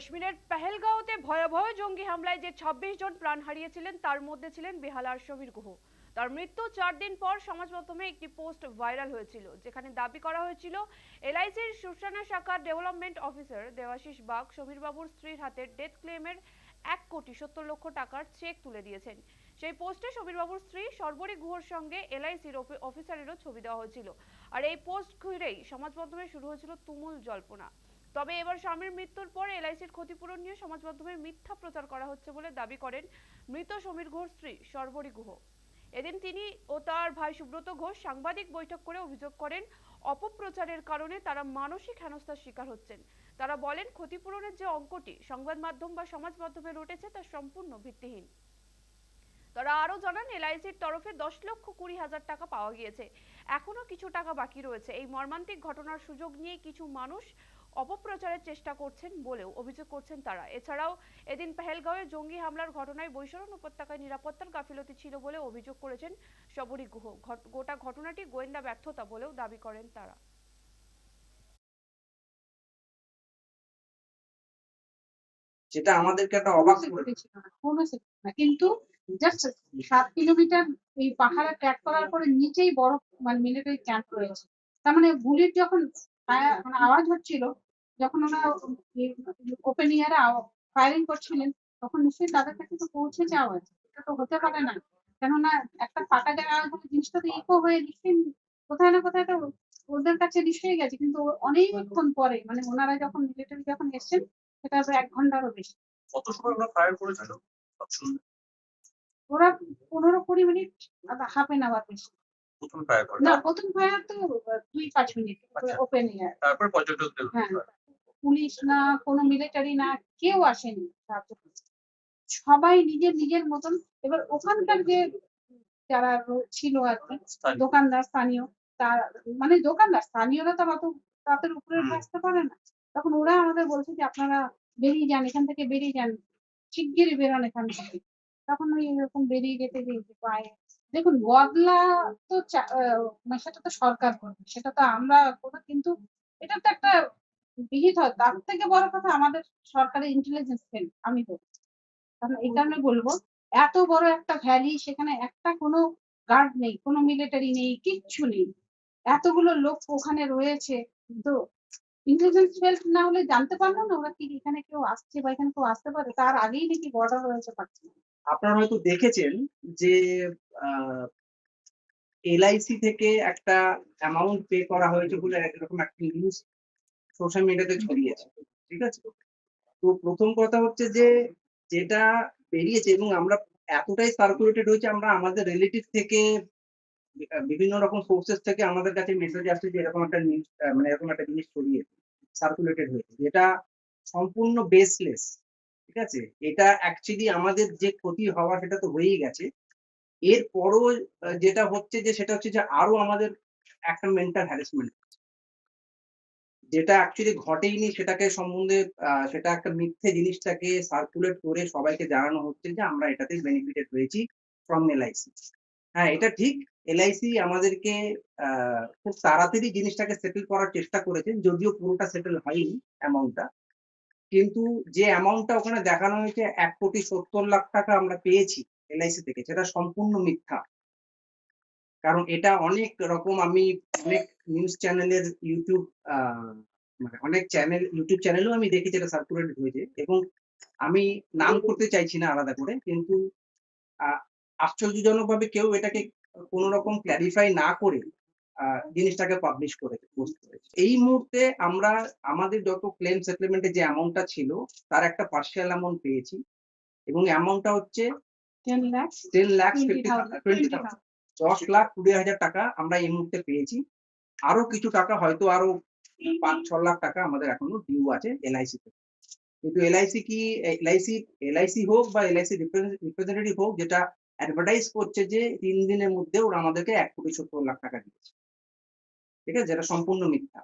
কাশ্মীরের পেহেলগাঁওতে ভয়াবহ জঙ্গি হামলায় যে ২৬ জন প্রাণ হারিয়েছিলেন, তার মধ্যে ছিলেন বেহালার সমীর গুহ। তার মৃত্যু চার দিন পর সমাজ মাধ্যমে একটি পোস্ট ভাইরাল হয়েছিল, যেখানে দাবি করা হয়েছিল, এলআইসির সুশানা শাখার ডেভেলপমেন্ট অফিসার দেবাশিস বাগ সমীর বাবুর স্ত্রীর হাতে ডেথ ক্লেমের এক কোটি সত্তর লক্ষ টাকার চেক তুলে দিয়েছেন। সেই পোস্টে সমীর বাবুর স্ত্রী সর্বরী গুহর সঙ্গে এলআইসির অফিসারেরও ছবি দেওয়া হয়েছিল। আর এই পোস্ট ঘিরেই সমাজ মাধ্যমে শুরু হয়েছিল তুমুল জল্পনা। তবে এবার স্বামীর মৃত্যুর পর এলআইসির ক্ষতিপূরণ নিয়ে সমাজ মাধ্যমে মিথ্যা প্রচার করা হচ্ছে বলে দাবি করেন মৃত সমীর ঘোষ স্ত্রী সর্বরী গুহ। এদিন তিনি ও তার ভাই সুব্রত ঘোষ সাংবাদিক বৈঠক করে অভিযোগ করেন, অপপ্রচারের কারণে তারা মানসিক হেনস্থার শিকার হচ্ছেন। তারা বলেন, ক্ষতিপূরণের যে অঙ্কটি সংবাদ মাধ্যম বা সমাজ মাধ্যমে রটেছে তা সম্পূর্ণ ভিত্তিহীন। তারা আরও জানান, এলআইসির তরফে দশ লক্ষ কুড়ি হাজার টাকা পাওয়া গিয়েছে। এখনও কিছু টাকা বাকি রয়েছে। এই মর্মান্তিক ঘটনার সুযোগ নিয়ে কিছু মানুষ অপপ্রচারের চেষ্টা করছেন বলেও অভিযোগ করছেন তারা। এছাড়াও এদিন পেহেলগাঁওয়ে জঙ্গি হামলার ঘটনায় বৈশরণ উপত্যকায় নিরাপত্তার গাফিলতি ছিল বলে অভিযোগ করেছেন শবরী গুহ। গোটা ঘটনাটি গোয়েন্দা ব্যর্থতা বলেও দাবি করেন তারা। যেটা আমাদেরকে একটা অবাক। কিন্তু জাস্ট সাত কিলোমিটার এই পাহাড়ে ট্র্যাক করার পরে নিচেই বড় মানে মিলিটারি ক্যাম্প রয়েছে। তার মানে বুলেট যখন মানে আওয়াজ হচ্ছিল যখন ওরা ওপেন ইয়ারে ফায়ারিং করছিলেন তখন নিশ্চয়ই তাদের কাছে তো পৌঁছেছে আওয়াজ এটা তো হতে পারে না। কেননা একটা ফাটা জায়গা জিনিসটা তো ইকো হয়ে নিশ্চয়ই কোথায় না কোথায় তো ওদের কাছে নিশ্চয়ই গেছে। কিন্তু অনেকক্ষণ পরে মানে ওনারা যখন মিলিটারি যখন এসছেন সেটা এক ঘন্টারও বেশি। কত সময় ওরা ফায়ার করেছিল? ওরা পনেরো কুড়ি মিনিট হাফ এন আওয়ার বেশি। প্রথম ফায়ার না প্রথম ফায়ার তো দুই পাঁচ মিনিট। ওপেন এয়ার তারপর পর্যটকদের হ্যাঁ। পুলিশ না কোনো মিলিটারি না কেউ আসেনি সাহায্য করতে। সবাই নিজের নিজের মতন এবার ওখানকার যে যারা ছিল আর কি দোকানদার স্থানীয় তার মানে দোকানদার স্থানীয়রা তো অত তাদের উপরে আসতে পারে না। তখন ওরা আমাদের বলছে যে আপনারা বেরিয়ে যান এখান থেকে বেরিয়ে যান শিগগিরই বেরোন এখান থেকে। তখন ওই এরকম বেরিয়ে যেতে যেতে পায়ে। দেখুন বদলা তো মানে সেটা তো সরকার করবে সেটা তো আমরা করব কিন্তু এটা তো একটা বিহিত হয়, তার থেকে বড় কথা আমাদের সরকারের ইন্টেলিজেন্স ফেল আমি বলব। কারণ এই কারণে বলব, এত বড় একটা ভ্যালি সেখানে একটা কোনো গার্ড নেই, কোনো মিলিটারি নেই, কিচ্ছু নেই। এতগুলো লোক ওখানে রয়েছে, তো ইন্টেলিজেন্স ফেল্ট না হলে জানতে পারল না ওরা কি এখানে কেউ আসছে বা এখানে কেউ আসতে পারে? তার আগেই নাকি বর্ডার রয়েছে পাচ্ছি আপনারা হয়তো দেখেছেন যে এলআইসি থেকে একটা অ্যামাউন্ট পে করা হয়েছে বলে এরকম একটা নিউজ সোশ্যাল মিডিয়াতে ছড়িয়েছে ঠিক আছে? তো প্রথম কথা হচ্ছে যে, যেটা বেরিয়েছে এবং আমরা এতটাই সার্কুলেটেড হয়েছে, আমরা আমাদের রিলেটিভ থেকে বিভিন্ন রকম সোর্সেস থেকে আমাদের কাছে মেসেজ আসছে যে, এরকম একটা নিউজ মানে এরকম একটা জিনিস ছড়িয়েছে সার্কুলেটেড হয়েছে। যেটা সম্পূর্ণ বেসলেস ঠিক আছে? এটা অ্যাকচুয়ালি আমাদের যে ক্ষতি হওয়া সেটা তো হয়েই গেছে। এরপরও যেটা হচ্ছে যে, সেটা হচ্ছে যে আরও আমাদের একটা মেন্টাল হ্যারাসমেন্ট যেটা অ্যাকচুয়ালি ঘটেইনি সেটাকে সম্বন্ধে সেটা একটা মিথ্যে জিনিসটাকে সার্কুলেট করে সবাইকে জানানো হচ্ছে যে আমরা এটাতে বেনিফিটেড হয়েছি ফ্রম এলআইসি হ্যাঁ এটা ঠিক এলআইসি আমাদেরকে খুব তাড়াতাড়ি জিনিসটাকে সেটেল করার চেষ্টা করেছেন যদিও পুরোটা সেটেল হয়নি অ্যামাউন্টটা কিন্তু যে অ্যামাউন্টটা ওখানে দেখানো হয়েছে, এক কোটি সত্তর লাখ টাকা আমরা পেয়েছি এলআইসি থেকে, সেটা সম্পূর্ণ মিথ্যা। কারণ এটা অনেক রকম আমি অনেক নিউজ চ্যানেলের ইউটিউব মানে অনেক চ্যানেল ইউটিউব চ্যানেলেও আমি দেখেছি এটা সার্কুলেটেড হয়েছে এবং আমি নাম করতে চাইছি না আলাদা করে কিন্তু আহ, আশ্চর্যজনকভাবে কেউ এটাকে কোনো রকম ক্ল্যারিফাই না করে জিনিসটাকে পাবলিশ করেছে পোস্ট করেছে এই মুহূর্তে আমরা আমাদের যত ক্লেম সেটেলমেন্টে যে অ্যামাউন্টটা ছিল তার একটা পার্সিয়াল অ্যামাউন্ট পেয়েছি এবং অ্যামাউন্টটা হচ্ছে টেন ল্যাক্স টেন লাখ দশ লাখ কুড়ি হাজার টাকা আমরা এই মুহূর্তে পেয়েছি। আরও কিছু টাকা হয়তো আরও পাঁচ ছ লাখ টাকা আমাদের এখনও ডিউ আছে এলআইসি তে। কিন্তু এলআইসি কি এলআইসি এলআইসি হোক বা এলআইসি রিপ্রেজেন্টেটিভ হোক যেটা অ্যাডভার্টাইজ করছে যে তিন দিনের মধ্যে ওরা আমাদেরকে এক কোটি সত্তর লাখ টাকা দিয়েছে। ঠিক আছে? যেটা সম্পূর্ণ মিথ্যা।